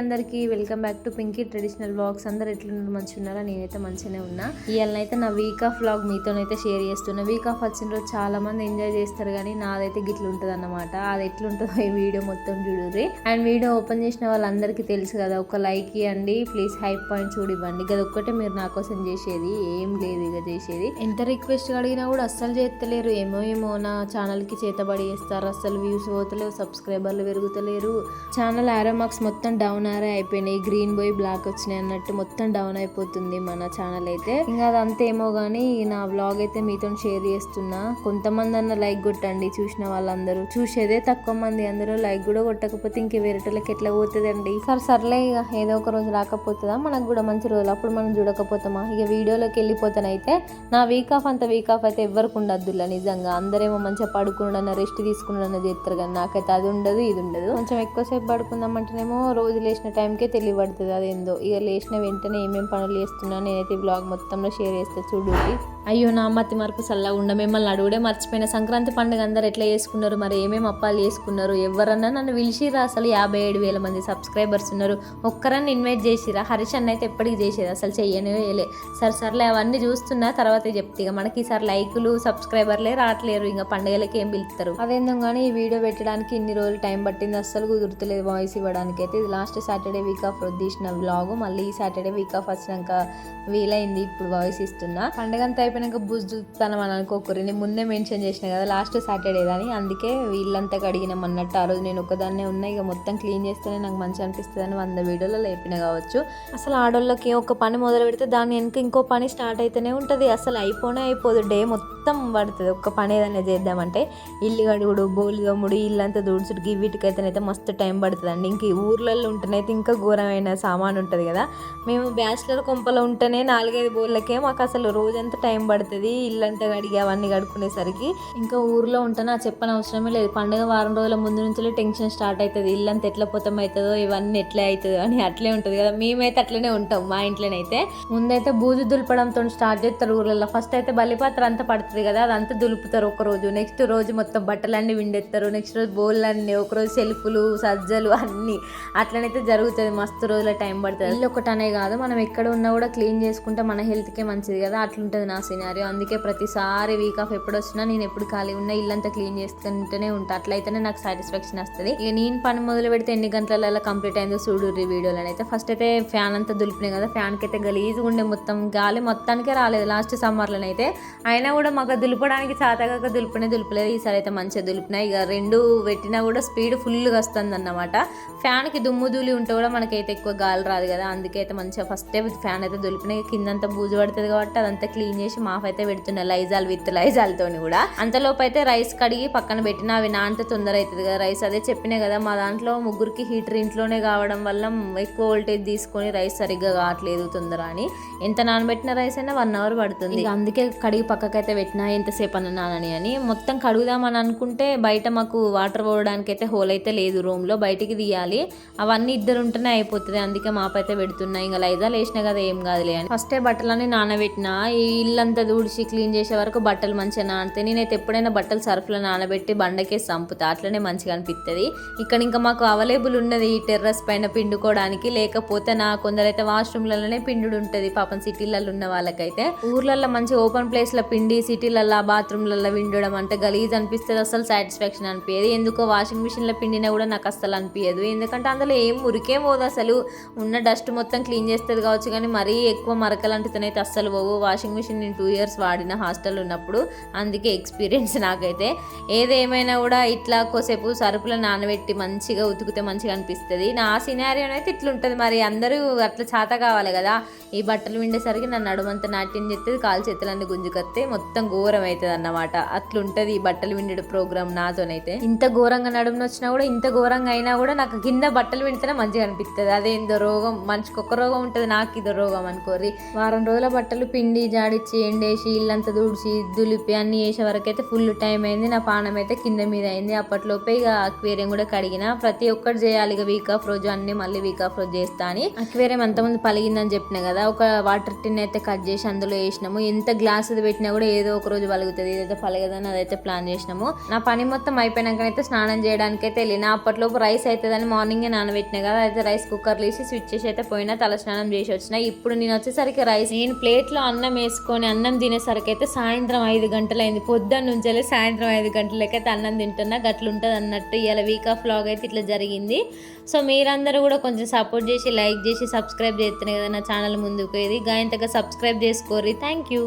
అందరికీ welcome back to Pinky traditional vlogs. అందరు ఎట్లున్నారు? మంచిగా ఉన్నారా నేనైతే మంచిగానే ఉన్నా. ఇవాళనైతే నా వీక్ ఆఫ్ వ్లాగ్ మీతోనైతే షేర్ చేస్తున్నా. వీక్ ఆఫ్ వచ్చిన రోజు చాలా మంది ఎంజాయ్ చేస్తారు కానీ నాదైతే గిట్ల ఉంటుంది అనమాట అది ఎట్లుంటుందో ఈ వీడియో మొత్తం చూడుర్రి. అండ్ వీడియో ఓపెన్ చేసిన వాళ్ళందరికీ తెలుసు కదా ఒక లైక్ ఇవ్వండి ప్లీజ్ హైప్ పాయింట్ చూడివ్వండి గది ఒక్కటే మీరు నా కోసం చేసేది ఏం లేదు ఇక చేసేది. ఎంత రిక్వెస్ట్ అడిగినా కూడా అస్సలు చేస్తలేరు. ఏమో ఏమో నా ఛానల్కి చేతబడి చేస్తారు. అస్సలు వ్యూస్ పోతలేవు సబ్స్క్రైబర్లు పెరుగుతలేరు. ఛానల్ ఆరో మార్క్స్ మొత్తం డౌన్ ఆరే అయిపోయినాయి గ్రీన్ పోయి బ్లాక్ వచ్చినాయి అన్నట్టు మొత్తం డౌన్ అయిపోతుంది మన ఛానల్ అయితే. ఇంకా అదంతా ఏమో కానీ నా వ్లాగ్ అయితే మీతో షేర్ చేస్తున్నా. కొంతమంది అన్న లైక్ కొట్టండి చూసిన వాళ్ళందరూ. చూసేదే తక్కువ మంది అందరూ లైక్ కూడా కొట్టకపోతే ఇంక వేరేటోళ్ళకి ఎట్లా పోతుందండి? సరే సర్లే ఇక ఏదో ఒక రోజు రాకపోతుందా? మనకు కూడా మంచి రోజులు. అప్పుడు మనం చూడకపోతామా? ఇక వీడియోలోకి వెళ్ళిపోతానైతే నా వీక్ ఆఫ్ అంత వీక్ ఆఫ్ అయితే ఎవరికి ఉండద్దులా నిజంగా. అందరేమో మంచిగా పడుకుండా రెస్ట్ తీసుకున్నా చేస్తారు కానీ నాకైతే అది ఉండదు ఇది ఉండదు. కొంచెం ఎక్కువసేపు పడుకుందామంటేనేమో రోజు లేచిన టైంకే తెలియబడుతుంది అదేందో. ఇక లేచిన వెంటనే ఏమేమి పనులు చేస్తున్నా నేనైతే బ్లాగ్ మొత్తంలో షేర్ చేస్తా. చూడండి అయ్యో నా మతి మరపు సల్లా ఉండ. మిమ్మల్ని అడుగుడే మర్చిపోయిన సంక్రాంతి పండుగ అందరు ఎట్లా చేసుకున్నారు? మరి ఏమేమి అప్పాలు చేసుకున్నారు? ఎవరన్నా నన్ను పిలిచిరా అసలు యాభై ఏడు వేల మంది సబ్స్క్రైబర్స్ ఉన్నారు. ఒక్కరన్నా ఇన్వైట్ చేసిరా హరీష్ అన్న అయితే ఎప్పటికి చేసేది? అసలు చెయ్యనే వేయలే సరే సర్లే అవన్నీ చూస్తున్నా తర్వాత చెప్తే. ఇక మనకి ఈసారి లైకులు సబ్స్క్రైబర్లే రావట్లేరు. ఇంకా పండుగలకి ఏం పిలుస్తారు? అదేందో కానీ ఈ వీడియో పెట్టడానికి ఇన్ని రోజులు టైం పట్టింది. అస్సలు కుదురుతలేదు వాయిస్ ఇవ్వడానికి. అయితే ఇది లాస్ట్ సాటర్డే వీక్ ఆఫ్ తీసిన వ్లాగ్. మళ్ళీ ఈ సాటర్డే వీక్ ఆఫ్ వచ్చినాక వీలైంది ఇప్పుడు వాయిస్ ఇస్తున్నా. పండుగ అంతా అయిపోయినాక బుజ్ చూస్తాను అని అనుకోకూరి నేను ముందే మెన్షన్ చేసిన కదా లాస్ట్ సాటర్డే అని. అందుకే వీళ్ళంతా కడిగినాం అన్నట్టు ఆ రోజు నేను ఒకదాన్నే ఉన్నా. ఇక మొత్తం క్లీన్ చేస్తేనే నాకు మంచి అనిపిస్తుంది అని వంద వీడియోలో లేపిన కావచ్చు. అసలు ఆడోళ్ళకి ఒక పని మొదలు పెడితే దాని వెనక ఇంకో పని స్టార్ట్ అయితేనే ఉంటుంది. అసలు అయిపోనే అయిపోదు. డే మొత్తం పడుతుంది. ఒక్క పని ఏదైనా చేద్దామంటే ఇల్లు కడుగుడు బోలు దమ్ముడు ఇల్లంతా దూడ్చుడికి వీటికైతేనైతే మస్తు టైం పడుతుందండి. ఇంక ఊర్లలో ఉంటేనైతే ఇంకా ఘోరమైన సామాన్ ఉంటుంది కదా. మేము బ్యాచిలర్ కొంపలో ఉంటేనే నాలుగైదు బోళ్ళకే మాకు అసలు రోజంతా టైం పడుతుంది ఇల్లంతా కడిగి అవన్నీ కడుక్కునేసరికి ఇంకా ఊర్లో ఉంటాను ఆ చెప్పని అవసరమే లేదు. పండుగ వారం రోజుల ముందు నుంచి టెన్షన్ స్టార్ట్ అవుతుంది. ఇల్లంతా ఎట్లా పోతాం అవుతుందో ఇవన్నీ ఎట్లా అవుతుందో అని అట్లే ఉంటుంది కదా. మేమైతే అట్లనే ఉంటాం మా ఇంట్లోనైతే. ముందైతే బూజు దులపడంతో స్టార్ట్ చేస్తారు ఊర్లలో ఫస్ట్ అయితే బలిపాత్ర అంతా పడుతుంది కదా అదంతా దులుపుతారు ఒక రోజు. నెక్స్ట్ రోజు మొత్తం బట్టలన్నీ విండెత్తారు. నెక్స్ట్ రోజు బోళ్ళు అన్నీ ఒక రోజు సెల్ఫ్లు సజ్జలు అన్నీ అట్లనైతే జరుగుతుంది. మస్తు రోజుల టైం పడుతుంది. ఇల్లు ఒకటనే కాదు మనం ఎక్కడ ఉన్నా కూడా క్లీన్ చేసుకుంటే మన హెల్త్కే మంచిది కదా. అట్లుంటుంది నా సినారియో అందుకే ప్రతిసారి వీక్ ఆఫ్ ఎప్పుడు వచ్చినా నేను ఎప్పుడు ఖాళీ ఉన్నా ఇల్లంతా క్లీన్ చేసుకుంటూనే ఉంటా. అట్లయితేనే నాకు సాటిస్ఫాక్షన్ వస్తుంది. ఇక నేను పని మొదలు పెడితే ఎన్ని గంటలలో కంప్లీట్ అయిందో చూడు ఈ వీడియోలో అయితే ఫస్ట్ అయితే ఫ్యాన్ అంతా దులిపినాయి కదా ఫ్యాన్కి అయితే గలీజ్గా ఉండే మొత్తం గాలి మొత్తానికే రాలేదు. లాస్ట్ సమ్మర్లోనైతే అయినా కూడా మాకు దులపడానికి చాతగాక దులిపినే దులిపలేదు. ఈసారి అయితే మంచిగా దులిపినాయి ఇక రెండు పెట్టినా కూడా స్పీడ్ ఫుల్గా వస్తుంది అన్నమాట ఫ్యాన్కి దుమ్ము దూలి ఉంటే కూడా మనకైతే ఎక్కువ గాలి రాదు కదా. అందుకే అయితే మంచిగా ఫస్ట్ ఫ్యాన్ అయితే దులిపినాయి కిందంతా బూజు పడుతుంది కాబట్టి అదంతా క్లీన్ చేసి మాఫ్ అయితే పెడుతున్నా లైజాల్ విత్ లైజాల్తోని కూడా. అంతలోపు అయితే రైస్ కడిగి పక్కన పెట్టిన అవి నానితే తొందర అవుతుంది కదా. రైస్ అదే చెప్పినా కదా మా దాంట్లో ముగ్గురికి హీటర్ ఇంట్లోనే కావడం వల్ల ఎక్కువ వోల్టేజ్ తీసుకొని రైస్ సరిగ్గా కావట్లేదు తొందర అని. ఎంత నానబెట్టిన రైస్ అయినా వన్ అవర్ పడుతుంది. అందుకే కడిగి పక్కకైతే పెట్టినా ఎంతసేపు అన్నానని అని. మొత్తం కడుగుదామని అనుకుంటే బయట మాకు వాటర్ పోవడానికి అయితే హోల్ అయితే లేదు రూమ్లో బయటికి తీయాలి. అవన్నీ ఇద్దరు ఉంటేనే అయిపోతుంది అందుకే మాపైతే పెడుతున్నా. ఇంకా లైజాలు వేసినా కదా ఏం కాదులే అని. ఫస్టే బట్టలని నానబెట్టిన ఈ ఇల్లు ఇల్లంతా దూడిచి క్లీన్ చేసే వరకు బట్టలు మంచిగా నానితే నేనైతే ఎప్పుడైనా బట్టలు సర్ఫ్లో నానబెట్టి బండకే సంపుతా. అట్లనే మంచిగా అనిపిస్తుంది ఇక్కడ ఇంకా మాకు అవైలబుల్ ఉన్నది ఈ టెర్రస్ పైన పిండుకోవడానికి. లేకపోతే నా కొందరైతే వాష్రూమ్లలోనే పిండుడు ఉంటుంది పాపం సిటీలలో ఉన్న వాళ్ళకైతే. ఊర్లలో మంచి ఓపెన్ ప్లేస్లో పిండి సిటీలలో బాత్రూమ్లలో విండడం అంటే గలీజ్ అనిపిస్తుంది. అసలు సాటిస్ఫాక్షన్ అనిపించదు ఎందుకో వాషింగ్ మిషన్లో పిండినా కూడా నాకు అస్సలు అనిపించదు ఎందుకంటే అందులో ఏం మురికే పోదు అసలు. ఉన్న డస్ట్ మొత్తం క్లీన్ చేస్తుంది కావచ్చు కానీ మరీ ఎక్కువ మరకలు అంటుతనైతే అస్సలు పోవు. వాషింగ్ మిషన్ టూ ఇయర్స్ వాడిన హాస్టల్ ఉన్నప్పుడు అందుకే ఎక్స్పీరియన్స్ నాకైతే. ఏదేమైనా కూడా ఇట్లా కోసేపు సరుకులు నానబెట్టి మంచిగా ఉతికితే మంచిగా అనిపిస్తుంది. నా సినారియో అయితే ఇట్లా ఉంటుంది మరి. అందరూ అట్లా చేత కావాలి కదా. ఈ బట్టలు విండేసరికి నన్ను నడుమంతా నాట్యం చేస్తుంది కాలు చేతులన్నీ గుంజుకొస్తే మొత్తం ఘోరం అవుతుంది అన్నమాట అట్లుంటుంది ఈ బట్టలు విండే ప్రోగ్రామ్ నాతోనైతే. ఇంత ఘోరంగా నడుమున వచ్చినా కూడా ఇంత ఘోరంగా అయినా కూడా నాకు కింద బట్టలు వింటేనే మంచిగా అనిపిస్తుంది అదేందో రోగం. మనిషికి ఒక రోగం ఉంటుంది నాకు ఇదో రోగం అనుకోరి వారం రోజుల బట్టలు పిండి జాడిచ్చి ఎండేసి ఇల్లంతా తుడిచి దులిపి అన్ని వేసే వరకు అయితే ఫుల్ టైం అయింది. నా పానం అయితే కింద మీద అయింది. అప్పట్లోపే ఇక అక్వేరియం కూడా కడిగిన. ప్రతి ఒక్కటి చేయాలి ఇక వీక్ ఆఫ్ రోజు అన్ని మళ్ళీ వీక్ ఆఫ్ రోజు చేస్తా అని. అక్వేరియం అంతమంది పలిగిందని చెప్పిన కదా ఒక వాటర్ టిన్ అయితే కట్ చేసి అందులో వేసినాము. ఎంత గ్లాస్ పెట్టినా కూడా ఏదో ఒక రోజు పలుగుతుంది ఏదైతే పలగదని అదైతే ప్లాన్ చేసినాము. నా పని మొత్తం అయిపోయినాకనైతే స్నానం చేయడానికి అయితే వెళ్ళిన. అప్పట్లోపు రైస్ అవుతుందని మార్నింగే నానబెట్టిన కదా అయితే రైస్ కుక్కర్ వేసి స్విచ్ చేసి అయితే పోయినా. తల స్నానం చేసి వచ్చిన. ఇప్పుడు నేను వచ్చేసరికి రైస్ నేను ప్లేట్లో అన్నం వేసుకొని అన్నం తినేసరికి అయితే సాయంత్రం ఐదు గంటలైంది. పొద్దున్న నుంచి వెళ్ళి సాయంత్రం ఐదు గంటలకైతే అన్నం తింటున్నా. గట్లుంటుంది అన్నట్టు ఇలా వీక్ ఆఫ్ లాగ్ అయితే ఇట్లా జరిగింది. సో మీరందరూ కూడా కొంచెం సపోర్ట్ చేసి లైక్ చేసి సబ్స్క్రైబ్ చేస్తున్నారు కదా నా ఛానల్ ముందుకు ఇది గాయంతగా సబ్స్క్రైబ్ చేసుకోరి థ్యాంక్ యూ